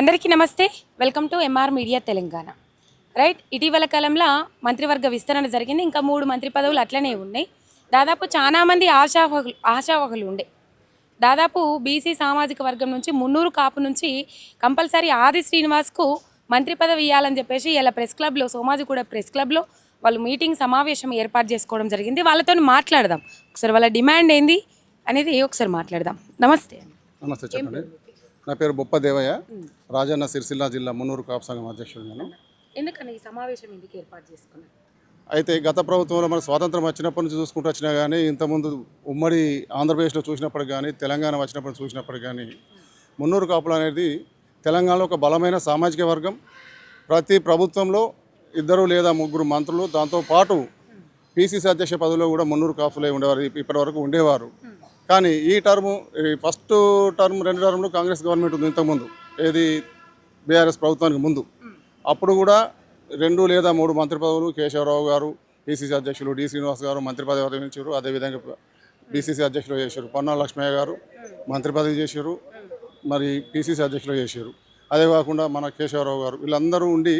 అందరికీ నమస్తే. Welcome to MR media Telangana. Right ఇటీవల కాలంలో మంత్రివర్గ విస్తరణ జరిగింది. ఇంకా మూడు మంత్రి పదవులు అట్లనే ఉన్నాయి. దాదాపు చాలా మంది ఆశావహులు ఆశావహులు ఉండే. దాదాపు బీసీ సామాజిక వర్గం నుంచి మున్నూరు కాపు నుంచి కంపల్సరీ ఆది శ్రీనివాస్కు మంత్రి పదవి ఇవ్వాలని చెప్పేసి ఇలా ప్రెస్ క్లబ్లో సోమాజిగూడ ప్రెస్ క్లబ్లో వాళ్ళు మీటింగ్ సమావేశం ఏర్పాటు చేసుకోవడం జరిగింది. వాళ్ళతో మాట్లాడదాం. ఒకసారి వాళ్ళ డిమాండ్ ఏంది అనేది ఒకసారి మాట్లాడదాం. నమస్తే. నమస్తే చెప్పండి. నా పేరు బొప్ప దేవయ్య. రాజన్న సిరిసిల్ల జిల్లా మున్నూరు కాపు సంఘం అధ్యక్షుడు నేను ఎందుకని ఈ సమావేశం ఎందుకు ఏర్పాటు చేసుకున్నారు? అయితే గత ప్రభుత్వంలో మన స్వాతంత్రం వచ్చినప్పటి నుంచి చూసుకుంటూ వచ్చినా కానీ ఇంతకుముందు ఉమ్మడి ఆంధ్రప్రదేశ్లో చూసినప్పటికి కానీ తెలంగాణ వచ్చినప్పుడు చూసినప్పటికి కానీ మున్నూరు కాపులు అనేది తెలంగాణలో ఒక బలమైన సామాజిక వర్గం. ప్రతి ప్రభుత్వంలో ఇద్దరు లేదా ముగ్గురు మంత్రులు దాంతోపాటు పీసీసీ అధ్యక్ష పదవిలో కూడా మున్నూరు కాపులే ఉండేవారు ఇప్ప- ఇప్పటి వరకు ఉండేవారు. కానీ ఈ టర్ము ఈ ఫస్ట్ టర్మ్ రెండు టర్మ్లు కాంగ్రెస్ గవర్నమెంట్ ఉంది ఇంతకుముందు. ఏది బీఆర్ఎస్ ప్రభుత్వానికి ముందు. అప్పుడు కూడా రెండు లేదా మూడు మంత్రి పదవులు కేశవరావు గారు పిసిసి అధ్యక్షులు డి శ్రీనివాస్ గారు మంత్రి పదవి అధిగమించారు. అదేవిధంగా బీసీసీ అధ్యక్షులు చేశారు. పొన్నా లక్ష్మయ్య గారు మంత్రి పదవి చేశారు. మరి పిసిసి అధ్యక్షులు చేశారు. అదే కాకుండా మన కేశవరావు గారు వీళ్ళందరూ ఉండి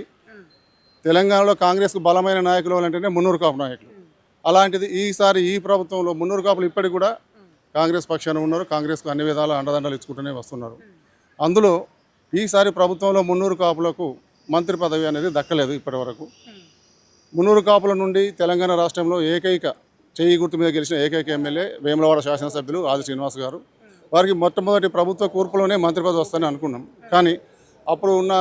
తెలంగాణలో కాంగ్రెస్కు బలమైన నాయకులు అంటేనే మున్నూరు కాపు నాయకులు. అలాంటిది ఈసారి ఈ ప్రభుత్వంలో మున్నూరు కాపులు ఇప్పటికి కూడా కాంగ్రెస్ పక్షాన ఉన్నారు కాంగ్రెస్కు అన్ని విధాల అండదండలు ఇచ్చుకుంటూనే వస్తున్నారు. అందులో ఈసారి ప్రభుత్వంలో మున్నూరు కాపులకు మంత్రి పదవి అనేది దక్కలేదు ఇప్పటివరకు. మున్నూరు కాపుల నుండి తెలంగాణ రాష్ట్రంలో ఏకైక చేయి గుర్తు మీద గెలిచిన ఏకైక ఎమ్మెల్యే వేములవాడ శాసనసభ్యులు ఆది శ్రీనివాస్ గారు. వారికి మొట్టమొదటి ప్రభుత్వ కూర్పులోనే మంత్రి పదవి వస్తాయని అనుకున్నాం. కానీ అప్పుడు ఉన్న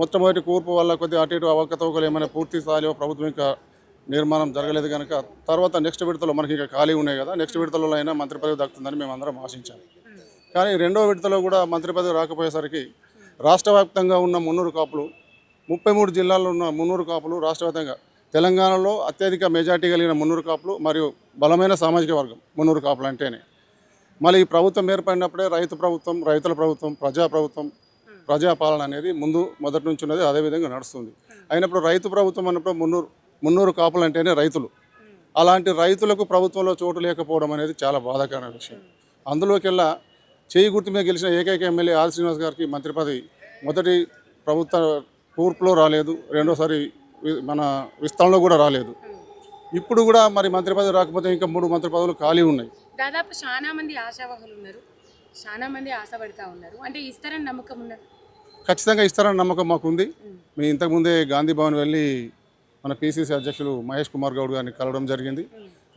మొట్టమొదటి కూర్పు వల్ల కొద్దిగా అటు ఇటు అవకతవకలు ఏమైనా పూర్తి స్థాయిలో ప్రభుత్వం ఇంకా నిర్మాణం జరగలేదు కనుక తర్వాత నెక్స్ట్ విడతలో మనకి ఇంకా ఖాళీ ఉన్నాయి కదా నెక్స్ట్ విడతలో అయినా మంత్రి పదవి దక్కుతుందని మేము అందరం ఆశించాం. కానీ రెండో విడతలో కూడా మంత్రి పదవి రాకపోయేసరికి రాష్ట్ర వ్యాప్తంగా ఉన్న మున్నూరు కాపులు ముప్పై మూడు జిల్లాల్లో ఉన్న మున్నూరు కాపులు రాష్ట్ర వ్యాప్తంగా తెలంగాణలో అత్యధిక మెజార్టీ కలిగిన మున్నూరు కాపులు మరియు బలమైన సామాజిక వర్గం మున్నూరు కాపులు అంటేనే. మళ్ళీ ఈ ప్రభుత్వం ఏర్పడినప్పుడే రైతు ప్రభుత్వం రైతుల ప్రభుత్వం ప్రజా ప్రభుత్వం ప్రజాపాలన అనేది ముందు మొదటి నుంచి ఉన్నది అదేవిధంగా నడుస్తుంది. అయినప్పుడు రైతు ప్రభుత్వం అన్నప్పుడు మున్నూరు మున్నూరు కాపులు అంటేనే రైతులు అలాంటి రైతులకు ప్రభుత్వంలో చోటు లేకపోవడం అనేది చాలా బాధాకరమైన విషయం. అందులోకెల్లా చేయి గుర్తు మీద గెలిచిన ఏకైక ఎమ్మెల్యే ఆర్ శ్రీనివాస్ గారికి మంత్రి పదవి మొదటి ప్రభుత్వ కూర్పులో రాలేదు. రెండోసారి మన విస్తరణలో కూడా రాలేదు. ఇప్పుడు కూడా మరి మంత్రి పదవి రాకపోతే ఇంకా మూడు మంత్రి పదవులు ఖాళీ ఉన్నాయి. దాదాపు చాలా మంది ఆశావహులు ఉన్నారు. చాలా మంది ఆశపడతా ఉన్నారు. అంటే ఇస్తారని నమ్మకం ఉన్నారు ఖచ్చితంగా ఇస్తారని నమ్మకం మాకు ఉంది మేము ఇంతకుముందే గాంధీ భవన్ వెళ్ళి మన పిసిసి అధ్యక్షులు మహేష్ కుమార్ గౌడ్ గారిని కలవడం జరిగింది.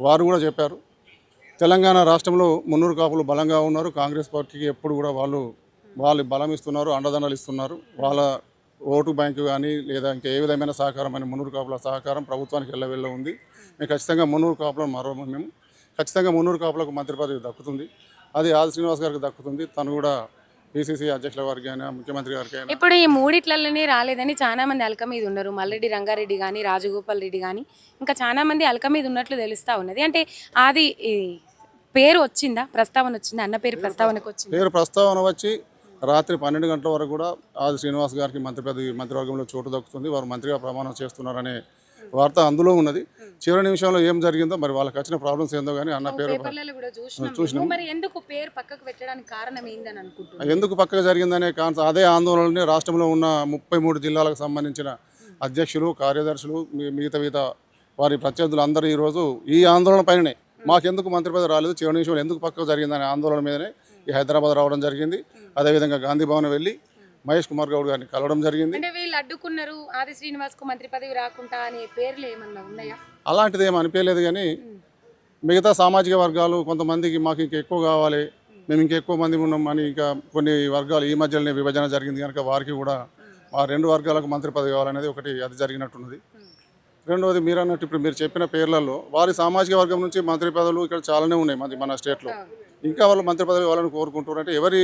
వారు కూడా చెప్పారు తెలంగాణ రాష్ట్రంలో మున్నూరు కాపులు బలంగా ఉన్నారు. కాంగ్రెస్ పార్టీకి ఎప్పుడు కూడా వాళ్ళు వాళ్ళు బలం ఇస్తున్నారు అండదండలు ఇస్తున్నారు. వాళ్ళ ఓటు బ్యాంకు కానీ లేదా ఇంకా ఏ విధమైన సహకారం అని మున్నూరు కాపుల సహకారం ప్రభుత్వానికి వెళ్ళవెళ్ళ ఉంది. మేము ఖచ్చితంగా మున్నూరు కాపులను మరో మేము. ఖచ్చితంగా మున్నూరు కాపులకు మంత్రి పదవి దక్కుతుంది. అది ఆది శ్రీనివాస్ గారికి దక్కుతుంది. తను కూడా పిసిసి అధ్యక్షుల వారికి అయినా ముఖ్యమంత్రి గారికి అయినా. ఇప్పుడు ఈ మూడిట్లలోనే రాలేదని చాలా మంది అలక మీద ఉన్నారు. మల్లెడ్డి రంగారెడ్డి కానీ రాజగోపాల్ రెడ్డి కానీ ఇంకా చాలా మంది అలక మీద ఉన్నట్లు తెలుస్తా ఉన్నది. అంటే అది పేరు వచ్చిందా? ప్రస్తావన వచ్చిందా? అన్న పేరు ప్రస్తావనకు వచ్చింది? పేరు ప్రస్తావన వచ్చి రాత్రి పన్నెండు గంటల వరకు కూడా ఆది శ్రీనివాస్ గారికి మంత్రి పదవి మంత్రివర్గంలో చోటు దక్కుతుంది. వారు మంత్రిగా ప్రమాణం చేస్తున్నారనే వార్త అందులో ఉన్నది. చివరి నిమిషంలో ఏం జరిగిందో మరి వాళ్ళకి వచ్చిన ప్రాబ్లమ్స్ ఏందో కానీ అన్న పేరు చూసినాం ఎందుకు పేరు పక్కకు పెట్టడానికి కారణం ఏందని ఎందుకు పక్కకు జరిగిందనే కాన్స అదే ఆందోళనని రాష్ట్రంలో ఉన్న ముప్పై మూడు జిల్లాలకు సంబంధించిన అధ్యక్షులు కార్యదర్శులు మిగతా మిగతా వారి ప్రత్యర్థులు అందరూ ఈరోజు ఈ ఆందోళన పైననే. మాకెందుకు మంత్రి పదవి రాలేదు చివరి నిమిషంలో ఎందుకు పక్కకు జరిగిందనే ఆందోళన మీదనే ఈ హైదరాబాద్ రావడం జరిగింది. అదేవిధంగా గాంధీ భవన్ వెళ్ళి మహేష్ కుమార్ గౌడ్ గారిని కలవడం జరిగింది. అంటే వీళ్ళు అడ్డుకున్నారు ఆది శ్రీనివాస్కు మంత్రి పదవి రాకుండా అనే పేర్లు ఏమన్నా ఉన్నాయా? అలాంటిది ఏం అనిపించలేదు కానీ మిగతా సామాజిక వర్గాలు కొంతమందికి మాకు ఇంకా ఎక్కువ కావాలి మేము ఇంకా ఎక్కువ మంది ఉన్నాం అని ఇంకా కొన్ని వర్గాలు ఈ మధ్యలోనే విభజన జరిగింది కనుక వారికి కూడా ఆ రెండు వర్గాలకు మంత్రి పదవి కావాలనేది ఒకటి అది జరిగినట్టున్నది. రెండవది మీరు అన్నట్టు ఇప్పుడు మీరు చెప్పిన పేర్లలో వారి సామాజిక వర్గం నుంచి మంత్రి పదవులు ఇక్కడ చాలానే ఉన్నాయి మన మన స్టేట్లో. ఇంకా వాళ్ళు మంత్రి పదవి ఇవ్వాలని కోరుకుంటున్నారంటే ఎవరి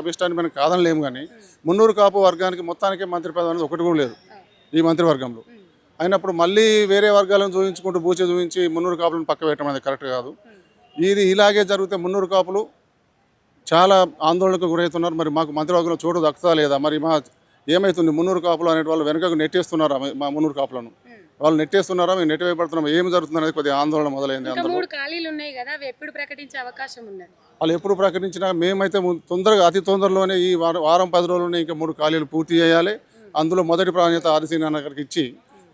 అభిష్టాన్ని మనం కాదనలేము కానీ మున్నూరు కాపు వర్గానికి మొత్తానికి మంత్రి పదవి అనేది ఒకటి కూడా లేదు ఈ మంత్రివర్గంలో. అయినప్పుడు మళ్ళీ వేరే వర్గాలను చూపించుకుంటూ బూచే చూపించి మున్నూరు కాపులను పక్క పెట్టడం అనేది కరెక్ట్ కాదు. ఇది ఇలాగే జరిగితే మున్నూరు కాపులు చాలా ఆందోళనకు గురవుతున్నారు. మరి మాకు మంత్రివర్గంలో చోటు దక్కుతా లేదా? మరి మా ఏమవుతుంది మున్నూరు కాపులు అనే వాళ్ళు వెనుకకు నెట్టేస్తున్నారు? మా మున్నూరు కాపులను? వాళ్ళు నెట్టేస్తున్నారా? మేము నెట్టి వేయబడుతున్నాం ఏం జరుగుతుంది అనేది కొద్దిగా ఆందోళన మొదలైంది ఇంకా అందులో. మూడు ఖాళీలు ఉన్నాయి కదా అవి ఎప్పుడు ప్రకటించే అవకాశం ఉన్నది? వాళ్ళు ఎప్పుడు ప్రకటించినా మేమైతే ము- తొందరగా అతి తొందరలోనే ఈ వారం వారం పది రోజుల్లోనే ఇంకా మూడు ఖాళీలు పూర్తి చేయాలి. అందులో మొదటి ప్రాధాన్యత ఆదిశీన నగర్కి ఇచ్చి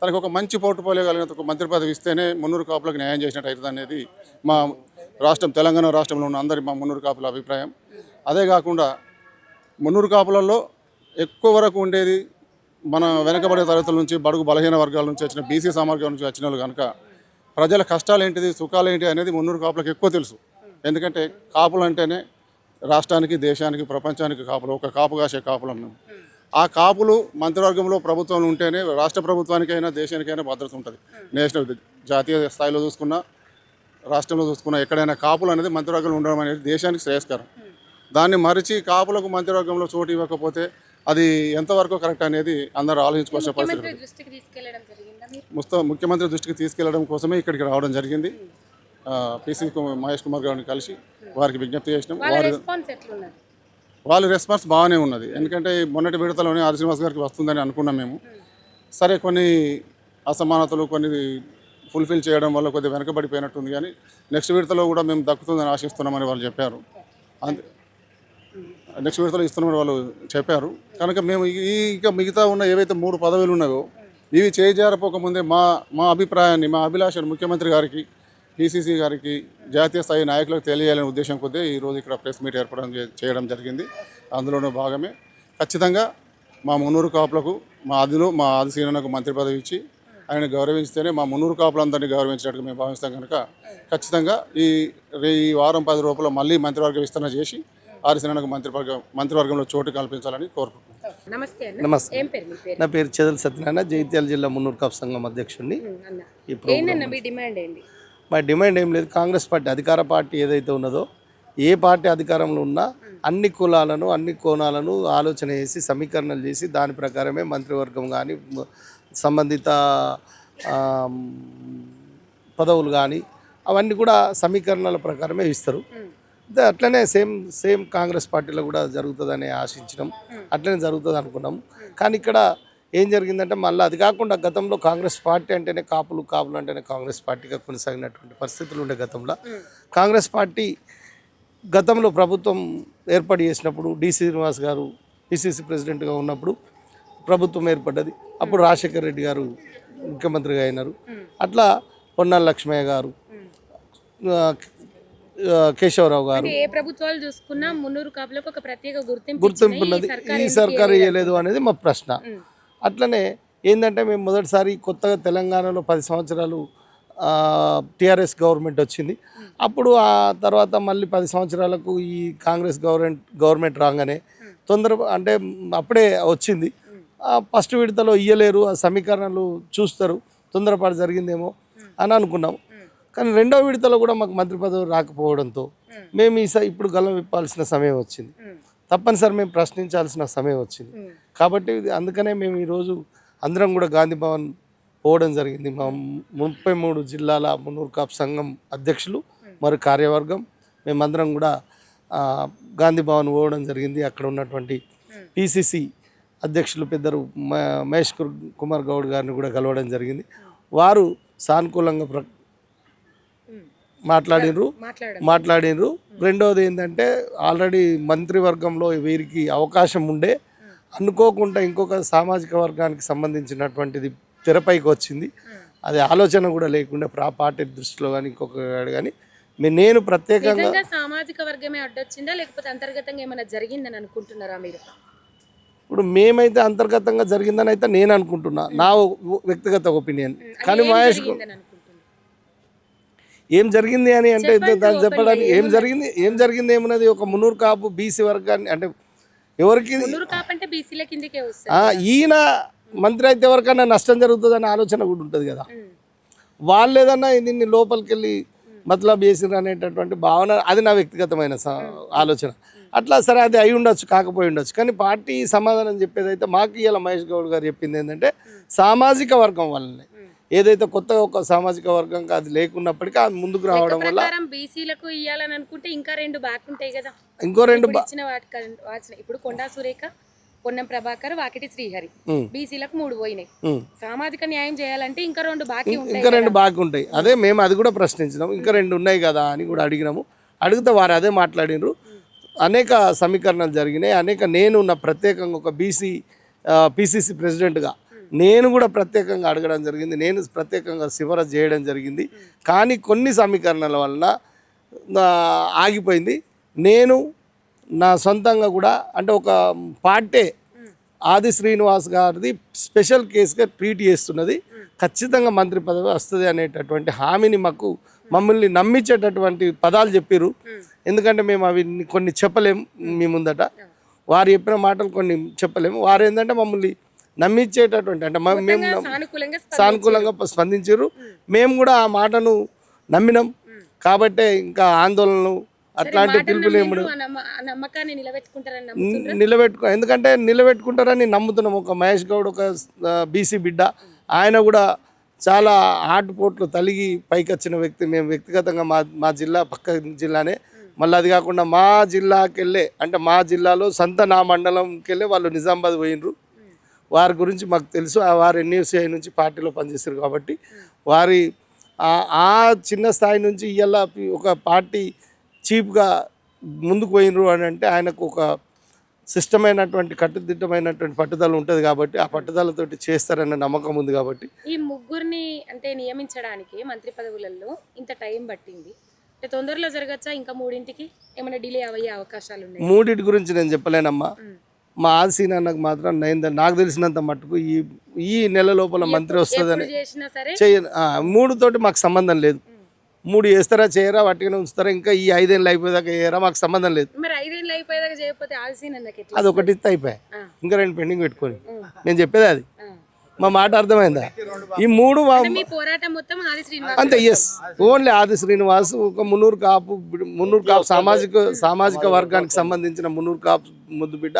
తనకు ఒక మంచి పోర్టుపోలియో కలిగిన ఒక మంత్రి పదవి ఇస్తేనే మున్నూరు కాపులకు న్యాయం చేసినట్టు అవుతుంది అనేది మా రాష్ట్రం తెలంగాణ రాష్ట్రంలో ఉన్న అందరి మా మున్నూరు కాపుల అభిప్రాయం. అదే కాకుండా మున్నూరు కాపులలో ఎక్కువ వరకు ఉండేది మన వెనకబడే తరగతుల నుంచి బడుగు బలహీన వర్గాల నుంచి వచ్చిన బీసీ సామర్థ్యం నుంచి వచ్చిన వాళ్ళు కనుక ప్రజల కష్టాలు ఏంటిది సుఖాలు ఏంటి అనేది మున్నూరు కాపులకు ఎక్కువ తెలుసు. ఎందుకంటే కాపులు అంటేనే రాష్ట్రానికి దేశానికి ప్రపంచానికి కాపులు ఒక కాపు కాసే కాపులు అన్నాం. ఆ కాపులు మంత్రివర్గంలో ప్రభుత్వం ఉంటేనే రాష్ట్ర ప్రభుత్వానికైనా దేశానికైనా భద్రత ఉంటుంది. నేషనల్ జాతీయ స్థాయిలో చూసుకున్నా రాష్ట్రంలో చూసుకున్నా ఎక్కడైనా కాపులు అనేది మంత్రివర్గంలో ఉండడం అనేది దేశానికి శ్రేయస్కరం. దాన్ని మరిచి కాపులకు మంత్రివర్గంలో చోటు ఇవ్వకపోతే అది ఎంతవరకు కరెక్ట్ అనేది అందరూ ఆలోచించుకోవాల్సిన పరిస్థితి. ముస్త ముఖ్యమంత్రి దృష్టికి తీసుకెళ్ళడం కోసమే ఇక్కడికి రావడం జరిగింది. పిసి మహేష్ కుమార్ గారిని కలిసి వారికి విజ్ఞప్తి చేసినాం. వారి వాళ్ళ రెస్పాన్స్ బాగానే ఉన్నది. ఎందుకంటే మొన్నటి విడతలోనే ఆర్ శ్రీనివాస్ గారికి వస్తుందని అనుకున్నాం మేము. సరే కొన్ని అసమానతలు కొన్ని ఫుల్ఫిల్ చేయడం వల్ల కొద్దిగా వెనకబడిపోయినట్టుంది కానీ నెక్స్ట్ విడతలో కూడా మేము దక్కుతుందని ఆశిస్తున్నామని వాళ్ళు చెప్పారు. అంతే. నెక్స్ట్ విడతలో ఇస్తున్నామని వాళ్ళు చెప్పారు. కనుక మేము ఈ ఇంకా మిగతా ఉన్న ఏవైతే మూడు పదవులు ఉన్నాయో ఇవి చేజారపోకముందే మా మా అభిప్రాయాన్ని మా అభిలాషను ముఖ్యమంత్రి గారికి పిసిసి గారికి జాతీయ స్థాయి నాయకులకు తెలియాలనే ఉద్దేశం కొద్దీ ఈరోజు ఇక్కడ ప్రెస్ మీట్ ఏర్పడడం చేయడం జరిగింది. అందులోనూ భాగమే ఖచ్చితంగా మా మున్నూరు కాపులకు మా అదిలో మా ఆది సీనకు మంత్రి పదవి ఇచ్చి ఆయన గౌరవించితేనే మా మున్నూరు కాపులందరినీ గౌరవించినట్టుగా మేము భావిస్తాం కనుక ఖచ్చితంగా ఈ ఈ వారం పది రూపాయలు మళ్ళీ మంత్రివర్గ విస్తరణ చేసి ఆదిశీనకు మంత్రివర్గం మంత్రివర్గంలో చోటు కల్పించాలని కోరుకుంటున్నాం నమస్తే అన్న. నమస్తే. ఏం పేరు మీ పేరు? నా పేరు చెదల్ సత్యనారాయణ జైత్యాల జిల్లా మున్నూరు కాపు సంఘం అధ్యక్షుడిని. మీ డిమాండ్ ఏంది? మా డిమాండ్ ఏం లేదు. కాంగ్రెస్ పార్టీ అధికార పార్టీ ఏదైతే ఉన్నదో ఏ పార్టీ అధికారంలో ఉన్నా అన్ని కులాలను అన్ని కోణాలను ఆలోచన చేసి సమీకరణలు చేసి దాని ప్రకారమే మంత్రివర్గం కానీ సంబంధిత పదవులు కానీ అవన్నీ కూడా సమీకరణల ప్రకారమే ఇస్తారు. అట్లనే సేమ్ సేమ్ కాంగ్రెస్ పార్టీలో కూడా జరుగుతుందని ఆశించడం అట్లనే జరుగుతుంది అనుకున్నాం. కానీ ఇక్కడ ఏం జరిగిందంటే మళ్ళీ అది కాకుండా గతంలో కాంగ్రెస్ పార్టీ అంటేనే కాపులు కాపులు అంటేనే కాంగ్రెస్ పార్టీగా కొనసాగినటువంటి పరిస్థితులు ఉండే గతంలో. కాంగ్రెస్ పార్టీ గతంలో ప్రభుత్వం ఏర్పాటు చేసినప్పుడు డి శ్రీనివాస్ గారు పిసిసి ప్రెసిడెంట్గా ఉన్నప్పుడు ప్రభుత్వం ఏర్పడ్డది. అప్పుడు రాజశేఖర్ రెడ్డి గారు ముఖ్యమంత్రిగా అయినారు. అట్లా పొన్నాల లక్ష్మయ్య గారు కేశవరావు గారు. ఏ ప్రభుత్వాలు చూసుకున్నా మున్నూరు కాపులకు ఒక ప్రత్యేక గుర్తింపు గుర్తింపు. ఉన్నది ఈ సర్కారు? ఇవ్వలేదు అనేది మా ప్రశ్న. అట్లనే ఏంటంటే మేము మొదటిసారి కొత్తగా తెలంగాణలో పది సంవత్సరాలు టిఆర్ఎస్ గవర్నమెంట్ వచ్చింది. అప్పుడు ఆ తర్వాత మళ్ళీ పది సంవత్సరాలకు ఈ కాంగ్రెస్ గవర్నమెంట్ గవర్నమెంట్ రాగానే తొందర అంటే అప్పుడే వచ్చింది. ఫస్ట్ విడతలో ఇయ్యలేరు ఆ సమీకరణలు చూస్తారు తొందరపాటు జరిగిందేమో అని అనుకున్నాం కానీ రెండో విడతలో కూడా మాకు మంత్రి పదవి రాకపోవడంతో మేము. ఈ స- ఇప్పుడు గలం విప్పాల్సిన సమయం వచ్చింది. తప్పనిసరి మేము ప్రశ్నించాల్సిన సమయం వచ్చింది. కాబట్టి అందుకనే మేము ఈరోజు అందరం కూడా గాంధీ భవన్ పోవడం జరిగింది. మా ముప్పై మూడు జిల్లాల మున్నూరు కాపు సంఘం అధ్యక్షులు మరి కార్యవర్గం. మేమందరం కూడా గాంధీ భవన్ పోవడం జరిగింది. అక్కడ ఉన్నటువంటి పిసిసి అధ్యక్షులు పెద్దరు మహేష్ కుమార్ గౌడ్ గారిని కూడా కలవడం జరిగింది. వారు సానుకూలంగా ప్ర మాట్లాడినరు మాట్లాడినరు రెండవది ఏంటంటే ఆల్రెడీ మంత్రివర్గంలో వీరికి అవకాశం ఉండే. అనుకోకుండా ఇంకొక సామాజిక వర్గానికి సంబంధించినటువంటిది తెరపైకి వచ్చింది. అది ఆలోచన కూడా లేకుండా ఆ పార్టీ దృష్టిలో కానీ ఇంకొక కానీ నేను ప్రత్యేకంగా సామాజిక వర్గమే అడ్డొచ్చిందా? లేకపోతే అంతర్గతంగా ఏమైనా జరిగిందని అనుకుంటున్నారా మీరు? ఇప్పుడు మేమైతే అంతర్గతంగా జరిగిందని అయితే నేను అనుకుంటున్నా. నా వ్యక్తిగత ఒపీనియన్. కానీ మహేష్ ఏం జరిగింది అని అంటే దాన్ని చెప్పడానికి ఏం జరిగింది? ఏం జరిగింది ఏమున్నది? ఒక మున్నూరు కాపు బీసీ వర్గాన్ని అంటే ఎవరికి ఈయన మంత్రి అయితే ఎవరికైనా నష్టం జరుగుతుందనే ఆలోచన కూడా ఉంటుంది కదా. వాళ్ళు ఏదన్నా దీన్ని లోపలికి వెళ్ళి మతలబ్ చేసిర్రు అనేటటువంటి భావన అది నా వ్యక్తిగతమైన ఆలోచన. అట్లా సరే అది అయి ఉండొచ్చు కాకపోయి ఉండొచ్చు. కానీ పార్టీ సమాధానం చెప్పేది అయితే మాకు ఇవాళ మహేష్ గౌడ్ గారు చెప్పింది ఏంటంటే సామాజిక వర్గం వల్లనే. ఏదైతే కొత్తగా ఒక సామాజిక వర్గం అది లేకున్నప్పటికీ అది ముందుకు రావడం వల్ల బీసీలకు ఇవ్వాలని అనుకుంటే ఇంకా రెండు బ్యాక్ ఉంటాయి కదా. ఇంకో రెండు ఇప్పుడు కొండా సురేఖ పొన్నం ప్రభాకర్ వాకిటి శ్రీహరి. బీసీలకు మూడు పోయినాయి. సామాజిక న్యాయం చేయాలంటే ఇంకా రెండు బాకీ ఇంకా రెండు బాగా ఉంటాయి. అదే మేము అది కూడా ప్రశ్నించినాం. ఇంకా రెండు ఉన్నాయి కదా అని కూడా అడిగినాము. అడిగితే వారు అదే మాట్లాడినారు. అనేక సమీకరణలు జరిగినాయి. అనేక నేను నా ప్రత్యేకంగా ఒక బీసీ పిసిసి ప్రెసిడెంట్గా నేను కూడా ప్రత్యేకంగా అడగడం జరిగింది. నేను ప్రత్యేకంగా సిఫారసు చేయడం జరిగింది. కానీ కొన్ని సమీకరణల వలన ఆగిపోయింది. నేను నా సొంతంగా కూడా అంటే ఒక పార్టీ ఆది శ్రీనివాస్ గారిది స్పెషల్ కేసుగా ట్రీట్ చేస్తున్నది. ఖచ్చితంగా మంత్రి పదవి వస్తుంది అనేటటువంటి హామీని మాకు మమ్మల్ని నమ్మించేటటువంటి పదాలు చెప్పారు ఎందుకంటే మేము అవి కొన్ని చెప్పలేము మీ ముందట. వారు చెప్పిన మాటలు కొన్ని చెప్పలేము. వారు ఏంటంటే మమ్మల్ని నమ్మించేటటువంటి అంటే మేము సానుకూలంగా స్పందించారు. మేము. కూడా ఆ మాటను నమ్మినాం. కాబట్టే ఇంకా ఆందోళనలు అట్లాంటి పిలుపులు ఏమి స్పందించారు. ఆ నమ్మ- ఆ నమ్మకాన్ని నిలబెట్టుకుంటారని నమ్ముతున్నారు నిలబెట్టుకో ఎందుకంటే నిలబెట్టుకుంటారని నమ్ముతున్నాం. ఒక మహేష్ గౌడ్ ఒక బీసీ బిడ్డ. ఆయన కూడా చాలా ఆటుపోట్లు తలిగి పైకి వచ్చిన వ్యక్తి. మేము వ్యక్తిగతంగా మా మా జిల్లా పక్క జిల్లానే. మళ్ళీ అది కాకుండా మా జిల్లాకి వెళ్ళే అంటే మా జిల్లాలో సంత నా మండలంకి వెళ్ళి వాళ్ళు నిజామాబాద్ పోయినరు వారి గురించి మాకు తెలుసు. ఆ వారు ఎన్యూసీఐ నుంచి పార్టీలో పనిచేస్తారు కాబట్టి వారి ఆ- ఆ చిన్న స్థాయి నుంచి ఇవాళ ఒక పార్టీ చీప్గా ముందుకు పోయినరు అని అంటే ఆయనకు ఒక సిస్టమైనటువంటి కట్టుదిట్టమైనటువంటి పట్టుదల ఉంటుంది కాబట్టి ఆ పట్టుదలతోటి చేస్తారన్న నమ్మకం ఉంది కాబట్టి ఈ ముగ్గురిని అంటే నియమించడానికి మంత్రి పదవులలో ఇంత టైం పట్టింది. అంటే తొందరలో జరగచ్చా? ఇంకా మూడింటికి ఏమైనా డిలే అయ్యే అవకాశాలు ఉన్నాయి? మూడిటి గురించి నేను చెప్పలేనమ్మా. మా ఆదిసీన అన్నకు మాత్రం నేను నాకు తెలిసినంత మట్టుకు ఈ ఈ నెల లోపల మంత్రి వస్తుందని చెయ్య ఆ, మూడుతోటి మాకు సంబంధం లేదు. మూడు చేస్తారా చేయరా వాటికనే ఉంచుతారా ఇంకా ఈ ఐదేళ్ళు అయిపోయేదాకా చేయరా మాకు సంబంధం లేదు. అది ఒకటి అయిపోయాయి. ఇంకా రెండు పెండింగ్ పెట్టుకొని. నేను చెప్పేది అది. మా మాట అర్థమైందా? ఈ మూడు అంతే ఎస్ ఓన్లీ ఆది శ్రీనివాస్ ఒక మున్నూరు కాపు మున్నూరు కాపు సామాజిక సామాజిక వర్గానికి సంబంధించిన మున్నూరు కాపు ముద్దు బిడ్డ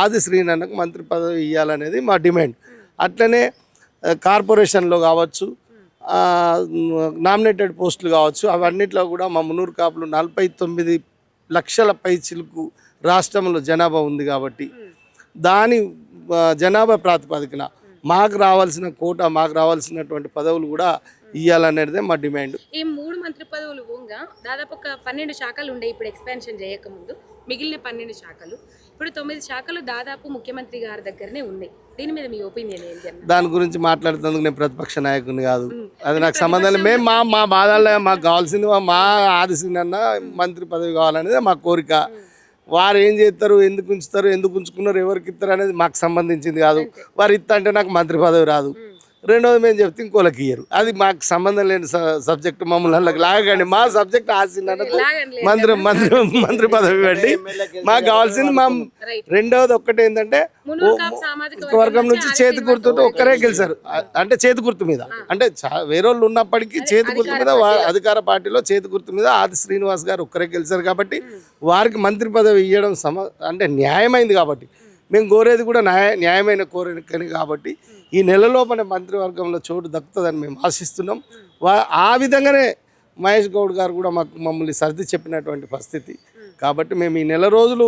ఆది శ్రీనన్నకు మంత్రి పదవి ఇవ్వాలనేది మా డిమాండ్. అట్లనే కార్పొరేషన్లో కావచ్చు నామినేటెడ్ పోస్టులు కావచ్చు అవన్నిట్లో కూడా మా మున్నూరు కాపులు నలభై తొమ్మిది లక్షల పై చిలుకు రాష్ట్రంలో జనాభా ఉంది కాబట్టి దాని జనాభా ప్రాతిపదికన మాకు రావాల్సిన కోట మాకు రావాల్సినటువంటి పదవులు కూడా ఇవ్వాలనేదే మా డిమాండ్. ఈ మూడు మంత్రి పదవులు పోగా దాదాపు ఒక పన్నెండు శాఖలు ఉండే ఇప్పుడు ఎక్స్పాన్షన్ చేయకముందు మిగిలిన పన్నెండు శాఖలు. ఇప్పుడు తొమ్మిది శాఖలు దాదాపు ముఖ్యమంత్రి గారి దగ్గరనే ఉన్నాయి. దీని మీద మీ ఒపీనియన్ ఏంటి దాని గురించి మాట్లాడుతందుకు నేను ప్రతిపక్ష నాయకుని కాదు. అది నాకు సంబంధం మేము మా మా బాధల్లో మాకు కావాల్సింది మా- ఆదిసిందన్న మంత్రి పదవి కావాలనేది మా కోరిక. వారు ఏం చేస్తారు ఎందుకు ఉంచుతారు ఎందుకు ఉంచుకున్నారు ఎవరికి ఇస్తారు అనేది మాకు సంబంధించింది కాదు. వారు ఇస్తా అంటే నాకు మంత్రి పదవి రాదు. రెండోది మేము చెప్తే ఇంకోళ్ళకి ఇయ్యరు. అది మాకు సంబంధం లేని సబ్జెక్ట్ మమ్మల్ని అందులోకి లాగండి. మా సబ్జెక్ట్ ఆసిందన్నకు లాగండి మంత్రి మంత్రి మంత్రి పదవి ఇవ్వండి మాకు కావాల్సింది మా రెండవది ఒక్కటి ఏంటంటే వర్గం నుంచి చేతి గుర్తుతో ఒక్కరే గెలిచారు. అంటే చేతి గుర్తు మీద. అంటే చా- వేరే వాళ్ళు ఉన్నప్పటికీ చేతి గుర్తు మీద అధికార పార్టీలో చేతి గుర్తు మీద ఆది శ్రీనివాస్ గారు ఒక్కరే గెలిచారు కాబట్టి వారికి మంత్రి పదవి ఇవ్వడం సమ అంటే న్యాయమైంది కాబట్టి మేము కోరేది కూడా న్యాయ న్యాయమైన కోరికని కాబట్టి ఈ నెల లోపల మంత్రివర్గంలో చోటు దక్కుతుందని మేము ఆశిస్తున్నాం. వా ఆ విధంగానే మహేష్ గౌడ్ గారు కూడా మాకు మమ్మల్ని సర్ది చెప్పినటువంటి పరిస్థితి. కాబట్టి మేము ఈ నెల రోజులు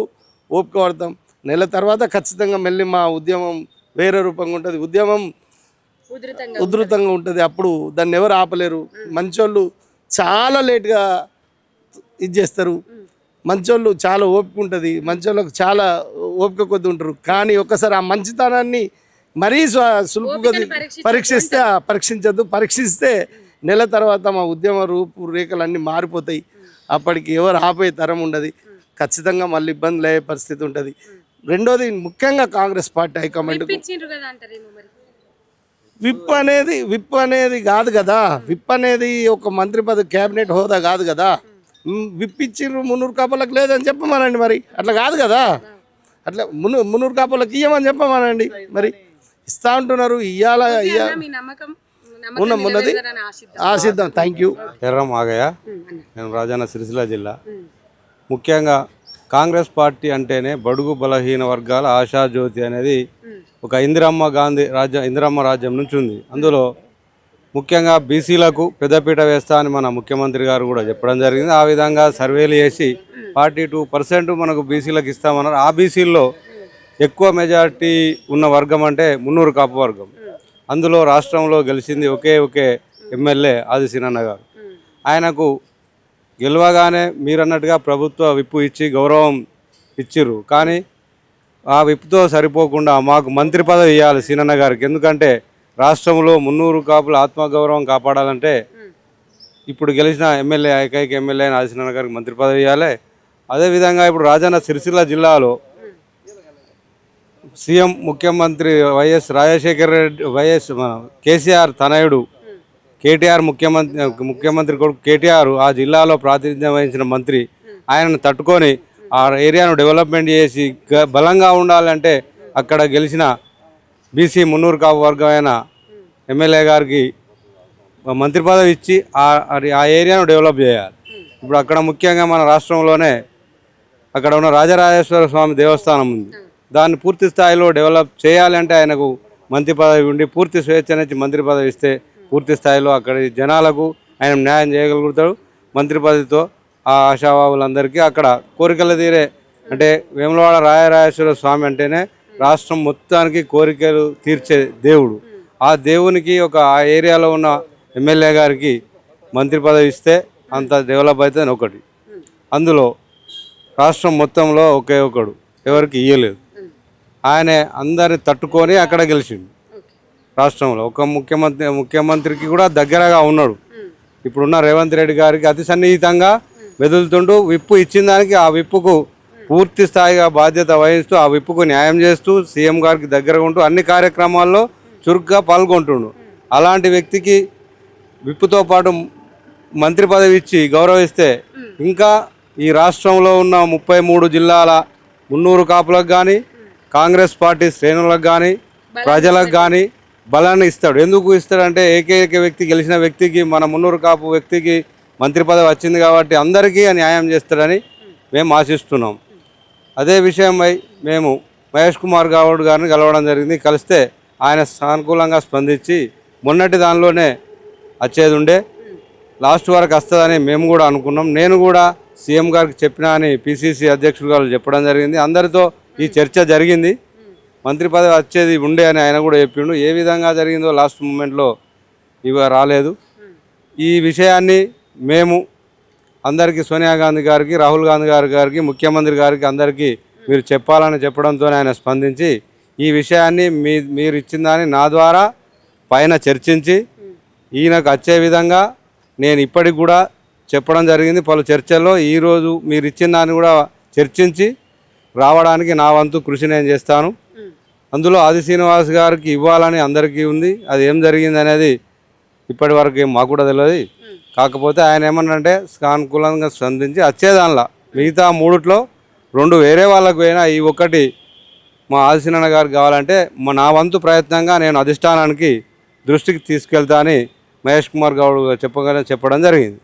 ఓపిక పడతాం నెల తర్వాత ఖచ్చితంగా మళ్ళీ మా ఉద్యమం వేరే రూపంగా ఉంటుంది. ఉద్యమం ఉధృతంగా ఉంటుంది. అప్పుడు దాన్ని ఎవరు ఆపలేరు. మంచోళ్ళు చాలా లేట్గా ఇది చేస్తారు. మంచోళ్ళు చాలా ఓపిక ఉంటుంది. మంచోళ్ళకు చాలా ఓపిక కొద్ది ఉంటారు. కానీ ఒక్కసారి ఆ మంచితనాన్ని మరీ సులుపుగా పరీక్షిస్తే పరీక్షించద్దు. పరీక్షిస్తే నెల తర్వాత మా ఉద్యమ రూపురేఖలు అన్నీ మారిపోతాయి. అప్పటికి ఎవరు ఆపే తరం ఉండదు. ఖచ్చితంగా మళ్ళీ ఇబ్బందులు అయ్యే పరిస్థితి ఉంటుంది. రెండోది ముఖ్యంగా Congress party high command whip అనేది విప్ అనేది కాదు కదా. విప్ అనేది ఒక మంత్రి పదవి కేబినెట్ హోదా కాదు కదా. విప్ ఇచ్చిర్రు మున్నూరు కాపులకు లేదని చెప్పమనండి మరి. అట్లా కాదు కదా. అట్లా మును మున్నూరు కాపులకు ఇయ్యమని చెప్పమనండి. మరి ఇస్తా ఉంటున్నారు ఇయ్యాల నమ్మకం ఉన్నది ఆశిద్దాం. Thank you Erram Agaiah. నేను రాజన్న సిరిసిల్ల జిల్లా. ముఖ్యంగా కాంగ్రెస్ పార్టీ అంటేనే బడుగు బలహీన వర్గాల ఆశాజ్యోతి అనేది ఒక ఇందిరమ్మ గాంధీ రాజ్యం ఇందిరమ్మ రాజ్యం నుంచి ఉంది. అందులో ముఖ్యంగా బీసీలకు పెద్దపీట వేస్తా అని మన ముఖ్యమంత్రి గారు కూడా చెప్పడం జరిగింది. ఆ విధంగా సర్వేలు చేసి ఫార్టీ టూ పర్సెంట్ మనకు బీసీలకు ఇస్తామన్నారు. ఆ బీసీల్లో ఎక్కువ మెజారిటీ ఉన్న వర్గం అంటే మున్నూరు కాపు వర్గం. అందులో రాష్ట్రంలో గెలిచింది ఒకే ఒకే ఎమ్మెల్యే ఆదిశీనన్న గారు. ఆయనకు గెలవగానే మీరన్నట్టుగా ప్రభుత్వ విప్పు ఇచ్చి గౌరవం ఇచ్చిర్రు. కానీ ఆ విప్పుతో సరిపోకుండా మాకు మంత్రి పదవి ఇవ్వాలి సీనన్న గారికి. ఎందుకంటే రాష్ట్రంలో మున్నూరు కాపుల ఆత్మగౌరవం కాపాడాలంటే ఇప్పుడు గెలిచిన ఎమ్మెల్యే ఏకైక ఎమ్మెల్యే అయిన ఆదిశీనన్న గారికి మంత్రి పదవి ఇవ్వాలి. అదేవిధంగా ఇప్పుడు రాజన్న సిరిసిల్ల జిల్లాలో సీఎం ముఖ్యమంత్రి YS Rajasekhara Reddy YS KCR తనయుడు కేటీఆర్ ముఖ్యమంత్రి ముఖ్యమంత్రి కొడుకు కేటీఆర్ ఆ జిల్లాలో ప్రాతినిధ్యం వహించిన మంత్రి ఆయనను తట్టుకొని ఆ ఏరియాను డెవలప్మెంట్ చేసి బలంగా ఉండాలంటే అక్కడ గెలిచిన బీసీ మున్నూరు కాపు వర్గమైన ఎమ్మెల్యే గారికి మంత్రి పదవి ఇచ్చి ఆ- అది ఆ ఏరియాను డెవలప్ చేయాలి. ఇప్పుడు అక్కడ ముఖ్యంగా మన రాష్ట్రంలోనే అక్కడ ఉన్న రాజరాజేశ్వర స్వామి దేవస్థానం ఉంది. దాన్ని పూర్తి స్థాయిలో డెవలప్ చేయాలంటే ఆయనకు మంత్రి పదవి ఉండి పూర్తి స్వేచ్ఛనిచ్చి మంత్రి పదవి ఇస్తే పూర్తి స్థాయిలో అక్కడి జనాలకు ఆయన న్యాయం చేయగలుగుతాడు. మంత్రి పదవితో ఆ ఆశావాహులందరికీ అక్కడ కోరికలు తీరే అంటే వేములవాడ రాయరాజేశ్వర స్వామి అంటేనే రాష్ట్రం మొత్తానికి కోరికలు తీర్చే దేవుడు. ఆ దేవునికి ఒక ఆ ఏరియాలో ఉన్న ఎమ్మెల్యే గారికి మంత్రి పదవి ఇస్తే అంత డెవలప్ అవుతుంది ఒకటి. అందులో రాష్ట్రం మొత్తంలో ఒకే ఒకడు ఎవరికి ఇయ్యలేదు. ఆయన అందరిని తట్టుకొని అక్కడ గెలిచిండు. రాష్ట్రంలో ఒక ముఖ్యమంత్రి ముఖ్యమంత్రికి కూడా దగ్గరగా ఉన్నాడు. ఇప్పుడున్న రేవంత్ రెడ్డి గారికి అతి సన్నిహితంగా వెదులుతుంటూ విప్పు ఇచ్చిన దానికి ఆ విప్పుకు పూర్తి స్థాయిగా బాధ్యత వహిస్తూ ఆ విప్పుకు న్యాయం చేస్తూ సీఎం గారికి దగ్గరగా ఉంటూ అన్ని కార్యక్రమాల్లో చురుగ్గా పాల్గొంటుండు. అలాంటి వ్యక్తికి విప్పుతో పాటు మంత్రి పదవి ఇచ్చి గౌరవిస్తే ఇంకా ఈ రాష్ట్రంలో ఉన్న ముప్పై మూడు జిల్లాల మున్నూరు కాపులకు కానీ కాంగ్రెస్ పార్టీ శ్రేణులకు కానీ ప్రజలకు కానీ బలాన్ని ఇస్తాడు. ఎందుకు ఇస్తాడంటే ఏకైక వ్యక్తి గెలిచిన వ్యక్తికి మన మున్నూరు కాపు వ్యక్తికి మంత్రి పదవి వచ్చింది కాబట్టి అందరికీ న్యాయం చేస్తాడని మేము ఆశిస్తున్నాం. అదే విషయమై మేము మహేష్ కుమార్ గౌడ్ గారిని కలవడం జరిగింది. కలిస్తే ఆయన సానుకూలంగా స్పందించి మొన్నటి దానిలోనే వచ్చేది ఉండే లాస్ట్ వరకు వస్తుందని మేము కూడా అనుకున్నాం. నేను కూడా సీఎం గారికి చెప్పినా అని పిసిసి అధ్యక్షుడు గారు చెప్పడం జరిగింది. అందరితో ఈ చర్చ జరిగింది. మంత్రి పదవి వచ్చేది ఉండే అని ఆయన కూడా చెప్పిండు. ఏ విధంగా జరిగిందో లాస్ట్ మూమెంట్లో ఇవి రాలేదు. ఈ విషయాన్ని మేము అందరికీ సోనియా గాంధీ గారికి రాహుల్ గాంధీ గారి గారికి ముఖ్యమంత్రి గారికి అందరికీ మీరు చెప్పాలని చెప్పడంతో ఆయన స్పందించి ఈ విషయాన్ని మీ మీరు ఇచ్చిన దాన్ని నా ద్వారా పైన చర్చించి ఈయనకు వచ్చే విధంగా నేను ఇప్పటికి కూడా చెప్పడం జరిగింది. పలు చర్చల్లో ఈరోజు మీరు ఇచ్చిన దాన్ని కూడా చర్చించి రావడానికి నా వంతు కృషి నేను చేస్తాను. అందులో ఆది శ్రీనివాస్ గారికి ఇవ్వాలని అందరికీ ఉంది. అది ఏం జరిగింది అనేది ఇప్పటి వరకు మాకు కూడా తెలియదు. కాకపోతే ఆయన ఏమన్నంటే సానుకూలంగా స్పందించి వచ్చేదానిలా మిగతా మూడిట్లో రెండు వేరే వాళ్ళకు పోయినా ఈ ఒక్కటి మా ఆదిశనాన్న గారు కావాలంటే మా నా వంతు ప్రయత్నంగా నేను అధిష్టానానికి దృష్టికి తీసుకెళ్తా అని మహేష్ కుమార్ గౌడ్ చెప్పగానే చెప్పడం జరిగింది.